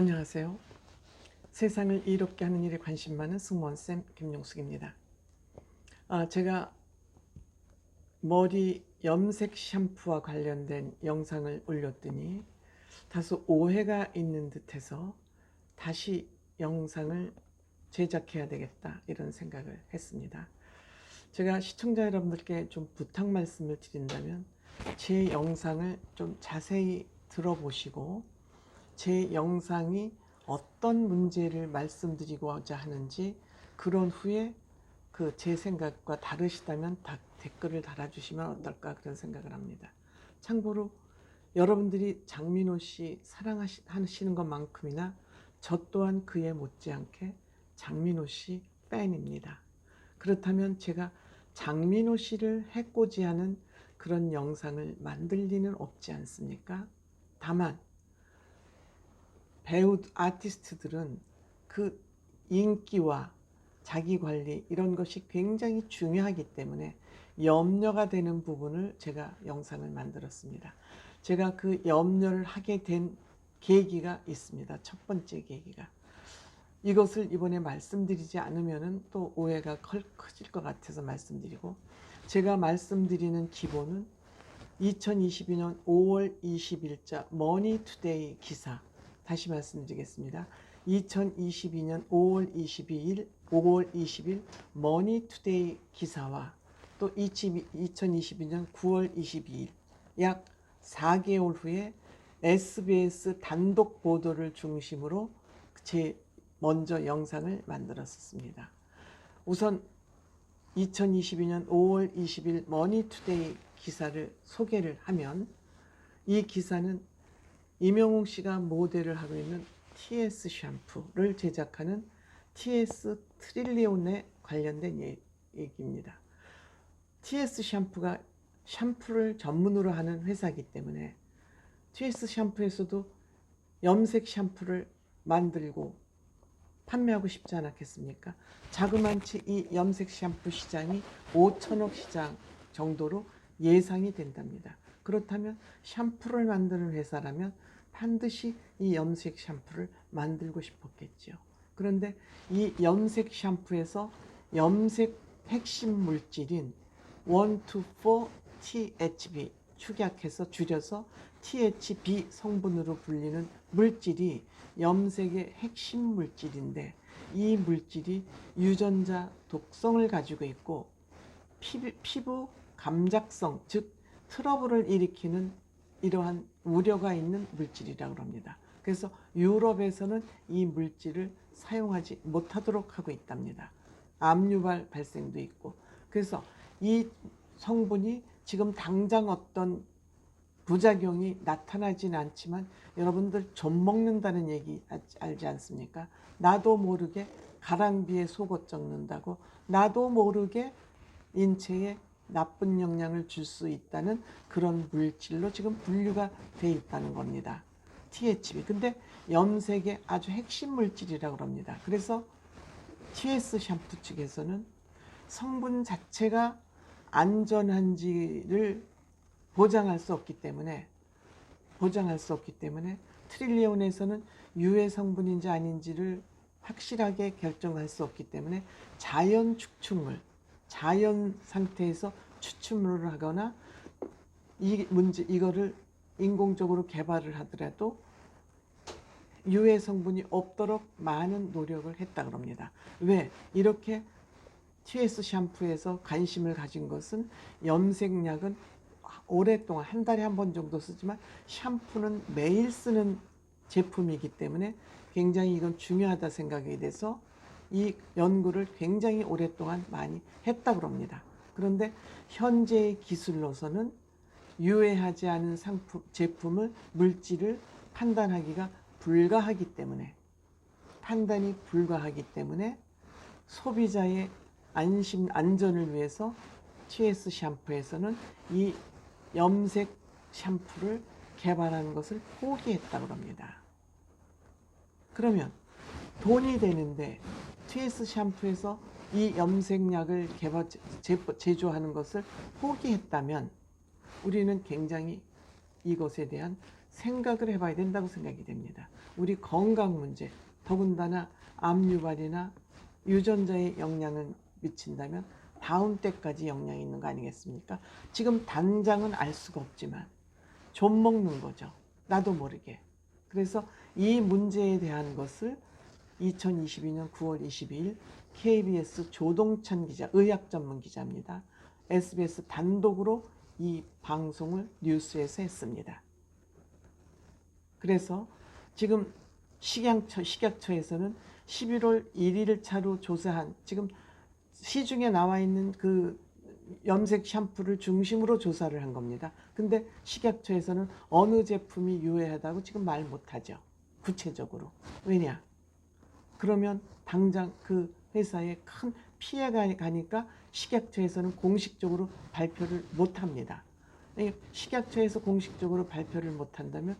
안녕하세요. 세상을 이롭게 하는 일에 관심 많은 승무원쌤 김용숙입니다. 아, 제가 머리 염색 샴푸와 관련된 영상을 올렸더니 다소 오해가 있는 듯해서 다시 영상을 제작해야 되겠다 이런 생각을 했습니다. 제가 시청자 여러분들께 좀 부탁 말씀을 드린다면 제 영상을 좀 자세히 들어보시고 제 영상이 어떤 문제를 말씀드리고자 하는지 그런 후에 그 제 생각과 다르시다면 다 댓글을 달아주시면 어떨까 그런 생각을 합니다. 참고로 여러분들이 장민호 씨 사랑하시는 것만큼이나 저 또한 그에 못지않게 장민호 씨 팬입니다. 그렇다면 제가 장민호 씨를 해코지하는 그런 영상을 만들 리는 없지 않습니까? 다만 배우 아티스트들은 그 인기와 자기 관리 이런 것이 굉장히 중요하기 때문에 염려가 되는 부분을 제가 영상을 만들었습니다. 제가 그 염려를 하게 된 계기가 있습니다. 첫 번째 계기가 이것을 이번에 말씀드리지 않으면 또 오해가 커질 것 같아서 말씀드리고 제가 말씀드리는 기본은 2022년 5월 20일자 머니투데이 기사 다시 말씀드리겠습니다. 2022년 5월 22일 5월 20일 머니투데이 기사와 또 2022년 9월 22일 약 4개월 후에 SBS 단독 보도를 중심으로 제 먼저 영상을 만들었습니다. 우선 2022년 5월 20일 머니투데이 기사를 소개를 하면 이 기사는 이명웅 씨가 모델을 하고 있는 TS 샴푸를 제작하는 TS 트릴리온에 관련된 예, 얘기입니다. TS 샴푸가 샴푸를 전문으로 하는 회사이기 때문에 TS 샴푸에서도 염색 샴푸를 만들고 판매하고 싶지 않았겠습니까? 자그만치 이 염색 샴푸 시장이 5천억 시장 정도로 예상이 된답니다. 그렇다면 샴푸를 만드는 회사라면 반드시 이 염색 샴푸를 만들고 싶었겠죠. 그런데 이 염색 샴푸에서 염색 핵심 물질인 1, 2, 4 THB 축약해서 줄여서 THB 성분으로 불리는 물질이 염색의 핵심 물질인데 이 물질이 유전자 독성을 가지고 있고 피부, 피부 감작성 즉 트러블을 일으키는 이러한 우려가 있는 물질이라고 합니다. 그래서 유럽에서는 이 물질을 사용하지 못하도록 하고 있답니다. 암 유발 발생도 있고 그래서 이 성분이 지금 당장 어떤 부작용이 나타나진 않지만 여러분들 좀 먹는다는 얘기 알지 않습니까? 나도 모르게 가랑비에 속옷 적는다고 나도 모르게 인체에 나쁜 영향을 줄 수 있다는 그런 물질로 지금 분류가 돼 있다는 겁니다. THB. 근데 염색의 아주 핵심 물질이라고 합니다. 그래서 TS 샴푸 측에서는 성분 자체가 안전한지를 보장할 수 없기 때문에 보장할 수 없기 때문에 트릴리온에서는 유해 성분인지 아닌지를 확실하게 결정할 수 없기 때문에 자연 축축물, 자연 상태에서 추출물을 하거나 이 문제 이거를 인공적으로 개발을 하더라도 유해 성분이 없도록 많은 노력을 했다 그럽니다. 왜 이렇게 TS 샴푸에서 관심을 가진 것은 염색약은 오랫동안 한 달에 한 번 정도 쓰지만 샴푸는 매일 쓰는 제품이기 때문에 굉장히 이건 중요하다 생각이 돼서 이 연구를 굉장히 오랫동안 많이 했다 그럽니다. 그런데 현재의 기술로서는 유해하지 않은 상품, 제품을 물질을 판단하기가 불가하기 때문에 판단이 불가하기 때문에 소비자의 안심 안전을 위해서 TS 샴푸에서는 이 염색 샴푸를 개발하는 것을 포기했다고 합니다. 그러면 돈이 되는데 TS 샴푸에서 이 염색약을 개발, 제조하는 것을 포기했다면 우리는 굉장히 이것에 대한 생각을 해봐야 된다고 생각이 됩니다. 우리 건강 문제, 더군다나 암 유발이나 유전자에 영향을 미친다면 다음 때까지 영향이 있는 거 아니겠습니까? 지금 당장은 알 수가 없지만 좀 먹는 거죠. 나도 모르게. 그래서 이 문제에 대한 것을 2022년 9월 22일 KBS 조동찬 기자, 의학 전문 기자입니다. SBS 단독으로 이 방송을 뉴스에서 했습니다. 그래서 지금 식약처, 식약처에서는 11월 1일 차로 조사한 지금 시중에 나와 있는 그 염색 샴푸를 중심으로 조사를 한 겁니다. 근데 식약처에서는 어느 제품이 유해하다고 지금 말 못하죠. 구체적으로. 왜냐? 그러면 당장 그 회사에 큰 피해가 가니까 식약처에서는 공식적으로 발표를 못 합니다. 이 식약처에서 공식적으로 발표를 못 한다면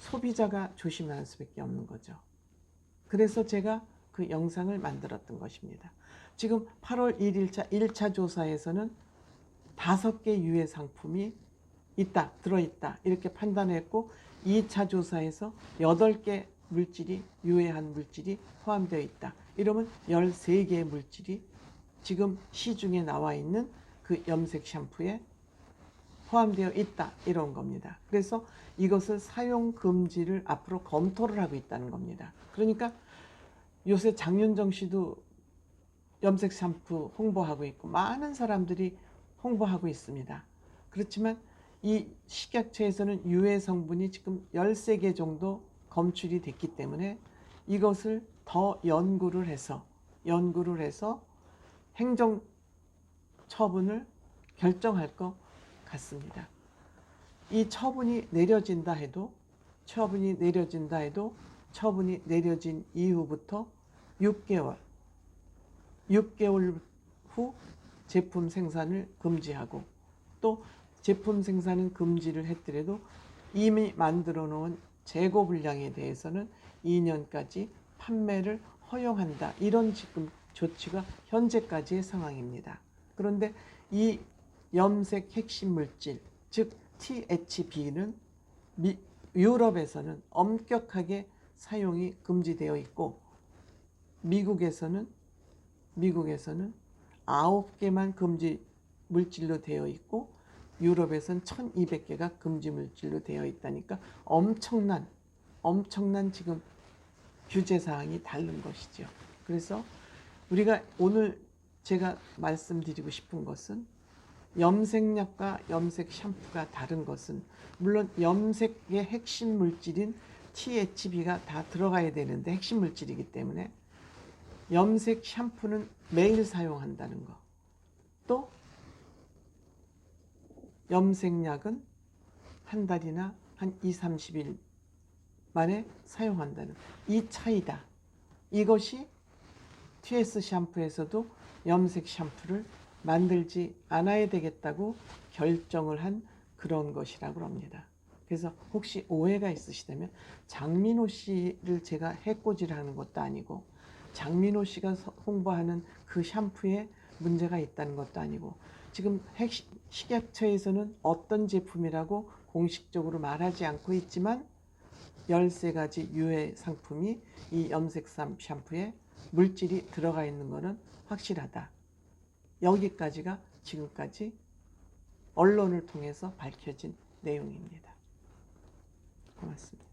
소비자가 조심할 수밖에 없는 거죠. 그래서 제가 그 영상을 만들었던 것입니다. 지금 8월 1일차 1차 조사에서는 다섯 개 유해 상품이 있다, 들어있다 이렇게 판단했고 2차 조사에서 8개 물질이 유해한 물질이 포함되어 있다. 이러면 13개의 물질이 지금 시중에 나와 있는 그 염색 샴푸에 포함되어 있다 이런 겁니다. 그래서 이것을 사용 금지를 앞으로 검토를 하고 있다는 겁니다. 그러니까 요새 장윤정 씨도 염색 샴푸 홍보하고 있고 많은 사람들이 홍보하고 있습니다. 그렇지만 이 식약처에서는 유해 성분이 지금 13개 정도 검출이 됐기 때문에 이것을 더 연구를 해서 연구를 해서 행정 처분을 결정할 것 같습니다. 이 처분이 내려진다 해도 처분이 내려진다 해도 처분이 내려진 이후부터 6개월 6개월 후 제품 생산을 금지하고 또 제품 생산은 금지를 했더라도 이미 만들어 놓은 재고 분량에 대해서는 2년까지 판매를 허용한다. 이런 지금 조치가 현재까지의 상황입니다. 그런데 이 염색 핵심 물질, 즉 THB는 미, 유럽에서는 엄격하게 사용이 금지되어 있고 미국에서는 미국에서는 9개만 금지 물질로 되어 있고 유럽에선 1200개가 금지 물질로 되어 있다니까 엄청난 엄청난 지금 규제 사항이 다른 것이죠. 그래서 우리가 오늘 제가 말씀드리고 싶은 것은 염색약과 염색 샴푸가 다른 것은 물론 염색의 핵심 물질인 THB가 다 들어가야 되는데 핵심 물질이기 때문에 염색 샴푸는 매일 사용한다는 거. 또 염색약은 한 달이나 한 2, 30일 만에 사용한다는 이 차이다. 이것이 TS 샴푸에서도 염색 샴푸를 만들지 않아야 되겠다고 결정을 한 그런 것이라고 합니다. 그래서 혹시 오해가 있으시다면 장민호 씨를 제가 해코지를 하는 것도 아니고 장민호 씨가 홍보하는 그 샴푸에 문제가 있다는 것도 아니고 지금 핵 식약처에서는 어떤 제품이라고 공식적으로 말하지 않고 있지만 13가지 유해 상품이 이 염색 샴푸에 물질이 들어가 있는 것은 확실하다. 여기까지가 지금까지 언론을 통해서 밝혀진 내용입니다. 고맙습니다.